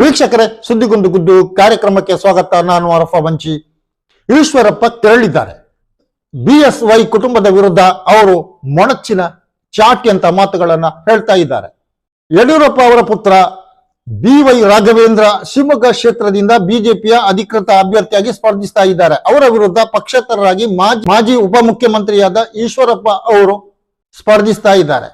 ವೀಕ್ಷಕರೇ, ಸುದ್ದಿಗೊಂದು ಗುದ್ದು ಕಾರ್ಯಕ್ರಮಕ್ಕೆ ಸ್ವಾಗತ. ನಾನು ಅರಫ ಬಂಚಿ ಈಶ್ವರಪ್ಪ ತೆರಳಿದ್ದಾರೆ. ಬಿ ವೈ ಕುಟುಂಬದ ವಿರುದ್ಧ ಅವರು ಮೊಣಚಿನ ಚಾಟಿ ಅಂತ ಮಾತುಗಳನ್ನ ಹೇಳ್ತಾ ಇದ್ದಾರೆ. ಯಡಿಯೂರಪ್ಪ ಅವರ ಪುತ್ರ ಬಿ ವೈ ರಾಘವೇಂದ್ರ ಶಿವಮೊಗ್ಗ ಕ್ಷೇತ್ರದಿಂದ ಬಿಜೆಪಿಯ ಅಧಿಕೃತ ಅಭ್ಯರ್ಥಿಯಾಗಿ ಸ್ಪರ್ಧಿಸ್ತಾ ಇದ್ದಾರೆ. ಅವರ ವಿರುದ್ಧ ಪಕ್ಷೇತರರಾಗಿ ಮಾಜಿ ಮಾಜಿ ಉಪಮುಖ್ಯಮಂತ್ರಿಯಾದ ಈಶ್ವರಪ್ಪ ಅವರು ಸ್ಪರ್ಧಿಸ್ತಾ ಇದ್ದಾರೆ.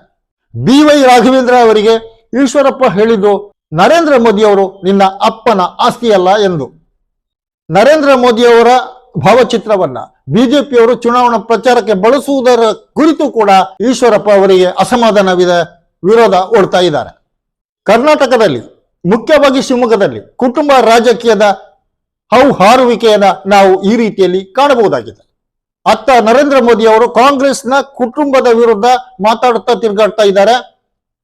ಬಿ ವೈ ರಾಘವೇಂದ್ರ ಅವರಿಗೆ ಈಶ್ವರಪ್ಪ ಹೇಳಿದ್ದು ನರೇಂದ್ರ ಮೋದಿ ಅವರು ನಿನ್ನ ಅಪ್ಪನ ಆಸ್ತಿಯಲ್ಲ ಎಂದು. ನರೇಂದ್ರ ಮೋದಿ ಅವರ ಭಾವಚಿತ್ರವನ್ನ ಬಿಜೆಪಿಯವರು ಚುನಾವಣಾ ಪ್ರಚಾರಕ್ಕೆ ಬಳಸುವುದರ ಕುರಿತು ಕೂಡ ಈಶ್ವರಪ್ಪ ಅವರಿಗೆ ಅಸಮಾಧಾನವಿದೆ, ವಿರೋಧ ಓಡ್ತಾ ಇದ್ದಾರೆ. ಕರ್ನಾಟಕದಲ್ಲಿ, ಮುಖ್ಯವಾಗಿ ಶಿವಮೊಗ್ಗದಲ್ಲಿ, ಕುಟುಂಬ ರಾಜಕೀಯದ ಹೌಹಾರುವಿಕೆಯನ್ನ ನಾವು ಈ ರೀತಿಯಲ್ಲಿ ಕಾಣಬಹುದಾಗಿದೆ. ಅತ್ತ ನರೇಂದ್ರ ಮೋದಿ ಅವರು ಕಾಂಗ್ರೆಸ್ನ ಕುಟುಂಬದ ವಿರುದ್ಧ ಮಾತಾಡುತ್ತಾ ತಿರುಗಾಡ್ತಾ ಇದ್ದಾರೆ.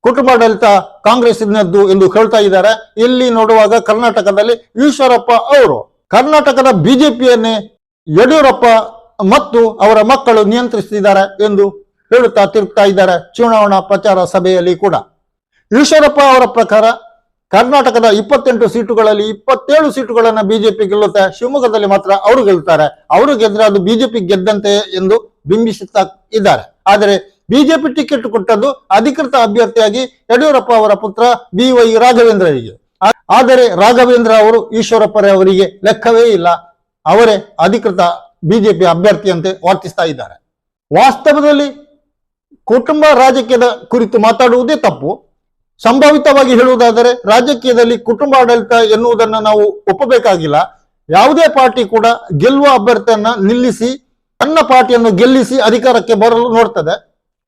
ಕುಟುಂಬಾಡಳಿತ ಕಾಂಗ್ರೆಸ್ಸಿನದ್ದು ಎಂದು ಹೇಳ್ತಾ ಇದ್ದಾರೆ. ಇಲ್ಲಿ ನೋಡುವಾಗ ಕರ್ನಾಟಕದಲ್ಲಿ ಈಶ್ವರಪ್ಪ ಅವರು. ಕರ್ನಾಟಕದ ಬಿಜೆಪಿಯನ್ನೇ ಯಡಿಯೂರಪ್ಪ ಮತ್ತು ಅವರ ಮಕ್ಕಳು ನಿಯಂತ್ರಿಸಿದ್ದಾರೆ ಎಂದು ಹೇಳುತ್ತಾ ತಿರುಗ್ತಾ ಇದ್ದಾರೆ ಚುನಾವಣಾ ಪ್ರಚಾರ ಸಭೆಯಲ್ಲಿ ಕೂಡ. ಈಶ್ವರಪ್ಪ ಅವರ ಪ್ರಕಾರ ಕರ್ನಾಟಕದ ಇಪ್ಪತ್ತೆಂಟು ಸೀಟುಗಳಲ್ಲಿ ಇಪ್ಪತ್ತೇಳು ಸೀಟುಗಳನ್ನು ಬಿಜೆಪಿ ಗೆಲ್ಲುತ್ತೆ. ಶಿವಮೊಗ್ಗದಲ್ಲಿ ಮಾತ್ರ ಅವರು ಗೆಲ್ತಾರೆ ಅವರು ಗೆದ್ರೆ ಅದು ಬಿಜೆಪಿ ಗೆದ್ದಂತೆ ಎಂದು ಬಿಂಬಿಸುತ್ತಾ ಇದ್ದಾರೆ. ಆದರೆ ಬಿಜೆಪಿ ಟಿಕೆಟ್ ಕೊಟ್ಟದ್ದು ಅಧಿಕೃತ ಅಭ್ಯರ್ಥಿಯಾಗಿ ಯಡಿಯೂರಪ್ಪ ಅವರ ಪುತ್ರ ಬಿ ವೈ ರಾಘವೇಂದ್ರರಿಗೆ. ಆದರೆ ರಾಘವೇಂದ್ರ ಅವರು ಈಶ್ವರಪ್ಪರೇ ಅವರಿಗೆ ಲೆಕ್ಕವೇ ಇಲ್ಲ. ಅವರೇ ಅಧಿಕೃತ ಬಿಜೆಪಿ ಅಭ್ಯರ್ಥಿಯಂತೆ ವರ್ತಿಸ್ತಾ ಇದ್ದಾರೆ. ವಾಸ್ತವದಲ್ಲಿ ಕುಟುಂಬ ರಾಜಕೀಯದ ಕುರಿತು ಮಾತಾಡುವುದೇ ತಪ್ಪು. ಸಂಭಾವಿತವಾಗಿ ಹೇಳುವುದಾದರೆ ರಾಜಕೀಯದಲ್ಲಿ ಕುಟುಂಬ ಆಡಳಿತ ಎನ್ನುವುದನ್ನು ನಾವು ಒಪ್ಪಬೇಕಾಗಿಲ್ಲ. ಯಾವುದೇ ಪಾರ್ಟಿ ಕೂಡ ಗೆಲ್ಲುವ ಅಭ್ಯರ್ಥಿಯನ್ನ ನಿಲ್ಲಿಸಿ, ತನ್ನ ಪಾರ್ಟಿಯನ್ನು ಗೆಲ್ಲಿಸಿ ಅಧಿಕಾರಕ್ಕೆ ಬರಲು ನೋಡ್ತದೆ.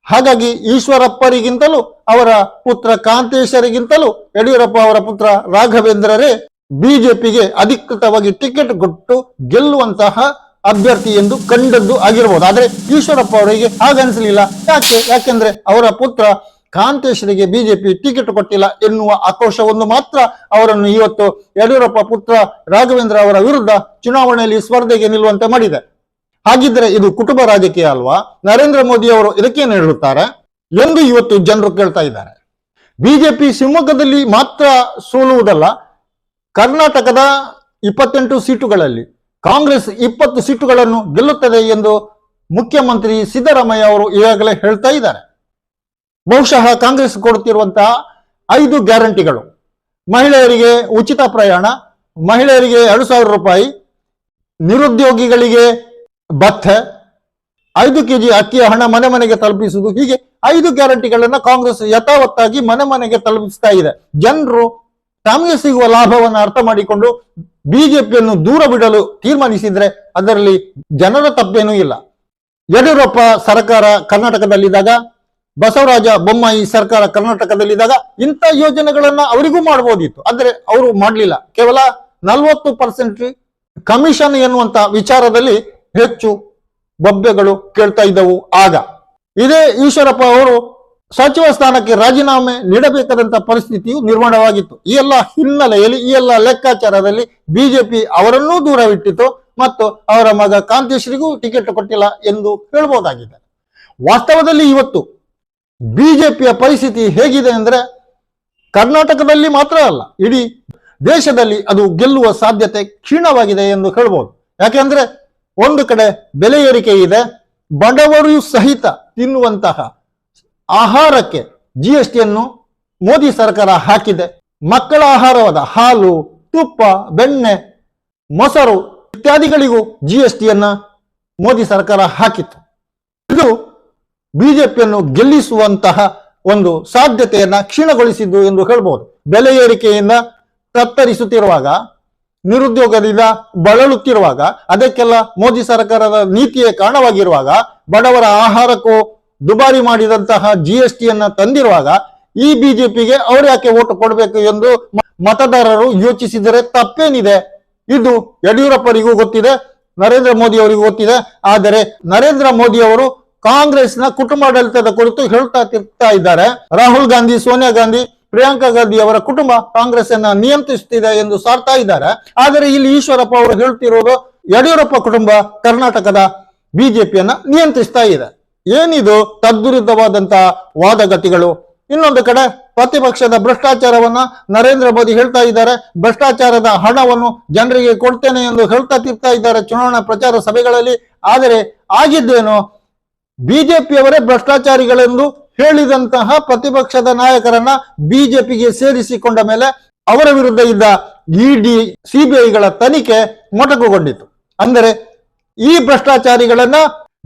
ಹಾಗಾಗಿ ಈಶ್ವರಪ್ಪರಿಗಿಂತಲೂ ಅವರ ಪುತ್ರ ಕಾಂತೇಶರಿಗಿಂತಲೂ ಯಡಿಯೂರಪ್ಪ ಅವರ ಪುತ್ರ ರಾಘವೇಂದ್ರರೇ ಬಿಜೆಪಿಗೆ ಅಧಿಕೃತವಾಗಿ ಟಿಕೆಟ್ ಕೊಟ್ಟು ಗೆಲ್ಲುವಂತಹ ಅಭ್ಯರ್ಥಿ ಎಂದು ಕಂಡದ್ದು ಆಗಿರಬಹುದು ಆದರೆ ಈಶ್ವರಪ್ಪ ಅವರಿಗೆ ಹಾಗನ್ಸಲಿಲ್ಲ ಯಾಕೆ? ಯಾಕೆಂದ್ರೆ ಅವರ ಪುತ್ರ ಕಾಂತೇಶರಿಗೆ ಬಿಜೆಪಿ ಟಿಕೆಟ್ ಕೊಟ್ಟಿಲ್ಲ ಎನ್ನುವ ಆಕ್ರೋಶವನ್ನು ಮಾತ್ರ ಅವರನ್ನು ಇವತ್ತು ಯಡಿಯೂರಪ್ಪ ಪುತ್ರ ರಾಘವೇಂದ್ರ ಅವರ ವಿರುದ್ಧ ಚುನಾವಣೆಯಲ್ಲಿ ಸ್ಪರ್ಧೆಗೆ ನಿಲ್ಲುವಂತೆ ಮಾಡಿದೆ. ಹಾಗಿದ್ರೆ ಇದು ಕುಟುಂಬ ರಾಜಕೀಯ ಅಲ್ವಾ? ನರೇಂದ್ರ ಮೋದಿ ಅವರು ಇದಕ್ಕೇನು ಹೇಳುತ್ತಾರೆ? ಎಂದು ಇವತ್ತು ಜನರು ಕೇಳ್ತಾ ಇದ್ದಾರೆ. ಬಿಜೆಪಿ ಶಿವಮೊಗ್ಗದಲ್ಲಿ ಮಾತ್ರ ಸೋಲುವುದಲ್ಲ, ಕರ್ನಾಟಕದ ಇಪ್ಪತ್ತೆಂಟು ಸೀಟುಗಳಲ್ಲಿ ಕಾಂಗ್ರೆಸ್ ಇಪ್ಪತ್ತು ಸೀಟುಗಳನ್ನು ಗೆಲ್ಲುತ್ತದೆ ಎಂದು ಮುಖ್ಯಮಂತ್ರಿ ಸಿದ್ದರಾಮಯ್ಯ ಅವರು ಈಗಾಗಲೇ ಹೇಳ್ತಾ ಇದ್ದಾರೆ. ಬಹುಶಃ ಕಾಂಗ್ರೆಸ್ ಕೊಡುತ್ತಿರುವಂತಹ ಐದು ಗ್ಯಾರಂಟಿಗಳು. ಮಹಿಳೆಯರಿಗೆ ಉಚಿತ ಪ್ರಯಾಣ, ಮಹಿಳೆಯರಿಗೆ ಎರಡು ಸಾವಿರ ರೂಪಾಯಿ, ನಿರುದ್ಯೋಗಿಗಳಿಗೆ ಭತ್ತ, ಐದು ಕೆಜಿ ಅಕ್ಕಿಯ ಹಣ ಮನೆ ಮನೆಗೆ ತಲುಪಿಸುವುದು ಹೀಗೆ ಐದು ಗ್ಯಾರಂಟಿಗಳನ್ನ ಕಾಂಗ್ರೆಸ್ ಯಥಾವತ್ತಾಗಿ ಮನೆ ಮನೆಗೆ ತಲುಪಿಸ್ತಾ ಇದೆ. ಜನರು ತಮಗೆ ಸಿಗುವ ಲಾಭವನ್ನು ಅರ್ಥ ಮಾಡಿಕೊಂಡು ಬಿಜೆಪಿಯನ್ನು ದೂರ ಬಿಡಲು ತೀರ್ಮಾನಿಸಿದ್ರೆ ಅದರಲ್ಲಿ ಜನರ ತಪ್ಪೇನೂ ಇಲ್ಲ. ಯಡಿಯೂರಪ್ಪ ಸರ್ಕಾರ ಕರ್ನಾಟಕದಲ್ಲಿದ್ದಾಗ, ಬಸವರಾಜ ಬೊಮ್ಮಾಯಿ ಸರ್ಕಾರ ಕರ್ನಾಟಕದಲ್ಲಿದ್ದಾಗ ಇಂಥ ಯೋಜನೆಗಳನ್ನ ಅವರಿಗೂ ಮಾಡಬಹುದಿತ್ತು ಆದ್ರೆ ಅವರು ಮಾಡಲಿಲ್ಲ. ಕೇವಲ ನಲವತ್ತು ಪರ್ಸೆಂಟ್ ಕಮಿಷನ್ ಎನ್ನುವಂತ ವಿಚಾರದಲ್ಲಿ ಹೆಚ್ಚು ಬೊಬ್ಬೆಗಳು ಕೇಳ್ತಾ ಇದ್ದವು. ಆಗ ಇದೇ ಈಶ್ವರಪ್ಪ ಅವರು ಸಚಿವ ಸ್ಥಾನಕ್ಕೆ ರಾಜೀನಾಮೆ ನೀಡಬೇಕಾದಂತಹ ಪರಿಸ್ಥಿತಿಯು ನಿರ್ಮಾಣವಾಗಿತ್ತು. ಈ ಎಲ್ಲ ಹಿನ್ನೆಲೆಯಲ್ಲಿ, ಈ ಎಲ್ಲ ಲೆಕ್ಕಾಚಾರದಲ್ಲಿ ಬಿಜೆಪಿ ಅವರನ್ನೂ ದೂರವಿಟ್ಟಿತು ಮತ್ತು ಅವರ ಮಗ ಕಾಂತೇಶ್ರಿಗೂ ಟಿಕೆಟ್ ಕೊಟ್ಟಿಲ್ಲ ಎಂದು ಹೇಳ್ಬೋದಾಗಿದೆ. ವಾಸ್ತವದಲ್ಲಿ ಇವತ್ತು ಬಿಜೆಪಿಯ ಪರಿಸ್ಥಿತಿ ಹೇಗಿದೆ ಅಂದ್ರೆ ಕರ್ನಾಟಕದಲ್ಲಿ ಮಾತ್ರ ಅಲ್ಲ, ಇಡೀ ದೇಶದಲ್ಲಿ ಅದು ಗೆಲ್ಲುವ ಸಾಧ್ಯತೆ ಕ್ಷೀಣವಾಗಿದೆ ಎಂದು ಹೇಳ್ಬೋದು. ಯಾಕೆಂದ್ರೆ ಒಂದು ಕಡೆ ಬೆಲೆ ಏರಿಕೆ ಇದೆ, ಬಡವರು ಸಹಿತ ತಿನ್ನುವಂತಹ ಆಹಾರಕ್ಕೆ ಜಿ ಎಸ್ ಟಿಯನ್ನು ಮೋದಿ ಸರ್ಕಾರ ಹಾಕಿದೆ. ಮಕ್ಕಳ ಆಹಾರವಾದ ಹಾಲು, ತುಪ್ಪ, ಬೆಣ್ಣೆ, ಮೊಸರು ಇತ್ಯಾದಿಗಳಿಗೂ ಜಿ ಎಸ್ ಟಿಯನ್ನ ಮೋದಿ ಸರ್ಕಾರ ಹಾಕಿತ್ತು. ಇದು ಬಿಜೆಪಿಯನ್ನು ಗೆಲ್ಲಿಸುವಂತಹ ಒಂದು ಸಾಧ್ಯತೆಯನ್ನ ಕ್ಷೀಣಗೊಳಿಸಿದ್ದು ಎಂದು ಹೇಳಬಹುದು ಬೆಲೆ ಏರಿಕೆಯಿಂದ ತತ್ತರಿಸುತ್ತಿರುವಾಗ ನಿರುದ್ಯೋಗದಿಂದ ಬಳಲುತ್ತಿರುವಾಗ, ಅದಕ್ಕೆಲ್ಲ ಮೋದಿ ಸರ್ಕಾರದ ನೀತಿಯೇ ಕಾರಣವಾಗಿರುವಾಗ, ಬಡವರ ಆಹಾರಕ್ಕೂ ದುಬಾರಿ ಮಾಡಿದಂತಹ ಜಿ ಎಸ್ ಟಿಯನ್ನ ತಂದಿರುವಾಗ, ಈ ಬಿಜೆಪಿಗೆ ಅವ್ರು ಯಾಕೆ ಓಟು ಕೊಡಬೇಕು ಎಂದು ಮತದಾರರು ಯೋಚಿಸಿದರೆ ತಪ್ಪೇನಿದೆ. ಇದು ಯಡಿಯೂರಪ್ಪರಿಗೂ ಗೊತ್ತಿದೆ, ನರೇಂದ್ರ ಮೋದಿ ಅವರಿಗೂ ಗೊತ್ತಿದೆ. ಆದರೆ ನರೇಂದ್ರ ಮೋದಿ ಅವರು ಕಾಂಗ್ರೆಸ್ನ ಕುಟುಂಬಾಡಳಿತದ ಕುರಿತು ಹೇಳ್ತಾ ತಿರ್ತಾ ಇದ್ದಾರೆ. ರಾಹುಲ್ ಗಾಂಧಿ, ಸೋನಿಯಾ ಗಾಂಧಿ ಪ್ರಿಯಾಂಕಾ ಗಾಂಧಿ ಅವರ ಕುಟುಂಬ ಕಾಂಗ್ರೆಸ್ ಅನ್ನ ನಿಯಂತ್ರಿಸುತ್ತಿದೆ ಎಂದು ಸಾರ್ತಾ ಇದ್ದಾರೆ. ಆದರೆ ಇಲ್ಲಿ ಈಶ್ವರಪ್ಪ ಅವರು ಹೇಳ್ತಿರೋದು ಯಡಿಯೂರಪ್ಪ ಕುಟುಂಬ ಕರ್ನಾಟಕದ ಬಿಜೆಪಿಯನ್ನ ನಿಯಂತ್ರಿಸ್ತಾ ಇದೆ. ಏನಿದು? ತದ್ವಿರುದ್ಧವಾದಂತಹ ವಾದಗತಿಗಳು. ಇನ್ನೊಂದು ಕಡೆ ಪ್ರತಿಪಕ್ಷದ ಭ್ರಷ್ಟಾಚಾರವನ್ನ ನರೇಂದ್ರ ಮೋದಿ ಹೇಳ್ತಾ ಇದ್ದಾರೆ. ಭ್ರಷ್ಟಾಚಾರದ ಹಣವನ್ನು ಜನರಿಗೆ ಕೊಡ್ತೇನೆ ಎಂದು ಹೇಳ್ತಾ ತಿರ್ತಾ ಇದ್ದಾರೆ ಚುನಾವಣಾ ಪ್ರಚಾರ ಸಭೆಗಳಲ್ಲಿ. ಆದರೆ ಆಗಿದ್ದೇನು? ಬಿಜೆಪಿಯವರೇ ಭ್ರಷ್ಟಾಚಾರಿಗಳೆಂದು ಹೇಳಿದಂತಹ ಪ್ರತಿಪಕ್ಷದ ನಾಯಕರನ್ನ ಬಿಜೆಪಿಗೆ ಸೇರಿಸಿಕೊಂಡ ಮೇಲೆ ಅವರ ವಿರುದ್ಧ ಇದ್ದ ಇಡಿ ಸಿಬಿಐಗಳ ತನಿಖೆ ಮೊಟಕುಗೊಂಡಿತು ಅಂದರೆ ಈ ಭ್ರಷ್ಟಾಚಾರಿಗಳನ್ನ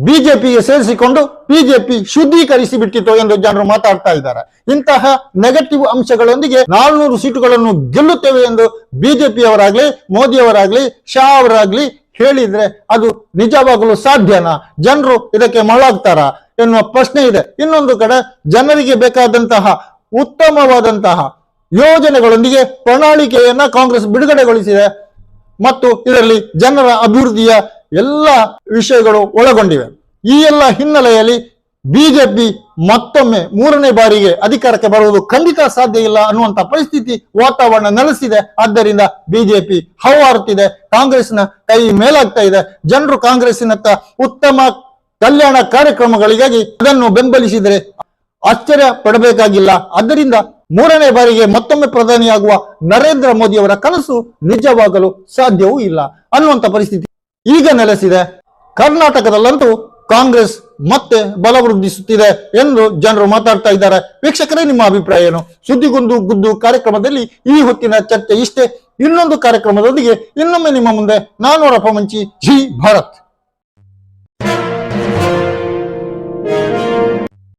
ಬಿಜೆಪಿಗೆ ಸೇರಿಸಿಕೊಂಡು ಬಿಜೆಪಿ ಶುದ್ಧೀಕರಿಸಿ ಬಿಟ್ಟಿತು ಎಂದು ಜನರು ಮಾತಾಡ್ತಾ ಇದ್ದಾರೆ. ಇಂತಹ ನೆಗೆಟಿವ್ ಅಂಶಗಳೊಂದಿಗೆ ನಾಲ್ನೂರು ಸೀಟುಗಳನ್ನು ಗೆಲ್ಲುತ್ತೇವೆ ಎಂದು ಬಿಜೆಪಿಯವರಾಗ್ಲಿ, ಮೋದಿಯವರಾಗ್ಲಿ, ಶಾ ಅವರಾಗ್ಲಿ ಹೇಳಿದ್ರೆ ಅದು ನಿಜವಾಗಲು ಸಾಧ್ಯನಾ? ಜನರು ಇದಕ್ಕೆ ಮಳಾಗ್ತಾರ ಎನ್ನುವ ಪ್ರಶ್ನೆ ಇದೆ. ಇನ್ನೊಂದು ಕಡೆ ಜನರಿಗೆ ಬೇಕಾದಂತಹ ಉತ್ತಮವಾದಂತಹ ಯೋಜನೆಗಳೊಂದಿಗೆ ಪ್ರಣಾಳಿಕೆಯನ್ನ ಕಾಂಗ್ರೆಸ್ ಬಿಡುಗಡೆಗೊಳಿಸಿದೆ ಮತ್ತು ಇದರಲ್ಲಿ ಜನರ ಅಭಿವೃದ್ಧಿಯ ಎಲ್ಲ ವಿಷಯಗಳು ಒಳಗೊಂಡಿವೆ. ಈ ಎಲ್ಲ ಹಿನ್ನೆಲೆಯಲ್ಲಿ ಬಿಜೆಪಿ ಮತ್ತೊಮ್ಮೆ ಮೂರನೇ ಬಾರಿಗೆ ಅಧಿಕಾರಕ್ಕೆ ಬರುವುದು ಖಂಡಿತ ಸಾಧ್ಯ ಇಲ್ಲ ಅನ್ನುವಂತ ಪರಿಸ್ಥಿತಿ ವಾತಾವರಣ ನೆಲೆಸಿದೆ. ಆದ್ದರಿಂದ ಬಿಜೆಪಿ ಹವಾರುತ್ತಿದೆ ಕಾಂಗ್ರೆಸ್ನ ಕೈ ಮೇಲಾಗ್ತಾ ಇದೆ. ಜನರು ಕಾಂಗ್ರೆಸ್ನತ್ತ ಉತ್ತಮ ಕಲ್ಯಾಣ ಕಾರ್ಯಕ್ರಮಗಳಿಗಾಗಿ ಅದನ್ನು ಬೆಂಬಲಿಸಿದರೆ ಆಶ್ಚರ್ಯ ಪಡಬೇಕಾಗಿಲ್ಲ. ಆದ್ದರಿಂದ ಮೂರನೇ ಬಾರಿಗೆ ಮತ್ತೊಮ್ಮೆ ಪ್ರಧಾನಿಯಾಗುವ ನರೇಂದ್ರ ಮೋದಿಯವರ ಕನಸು ನಿಜವಾಗಲು ಸಾಧ್ಯವೂ ಇಲ್ಲ ಅನ್ನುವಂತ ಪರಿಸ್ಥಿತಿ ಈಗ ನೆಲೆಸಿದೆ. ಕರ್ನಾಟಕದಲ್ಲಂತೂ ಕಾಂಗ್ರೆಸ್ ಮತ್ತೆ ಬಲವೃದ್ಧಿಸುತ್ತಿದೆ ಎಂದು ಜನರು ಮಾತಾಡ್ತಾ ಇದ್ದಾರೆ. ವೀಕ್ಷಕರೇ, ನಿಮ್ಮ ಅಭಿಪ್ರಾಯ ಏನು? ಸುದ್ದಿಗೊಂದು ಗುದ್ದು ಕಾರ್ಯಕ್ರಮದಲ್ಲಿ ಈ ಹೊತ್ತಿನ ಚರ್ಚೆ ಇಷ್ಟೇ. ಇನ್ನೊಂದು ಕಾರ್ಯಕ್ರಮದೊಂದಿಗೆ ಇನ್ನೊಮ್ಮೆ ನಿಮ್ಮ ಮುಂದೆ ನಾನು ರಫ ಮಂಚಿ, ಜಿ ಭಾರತ್!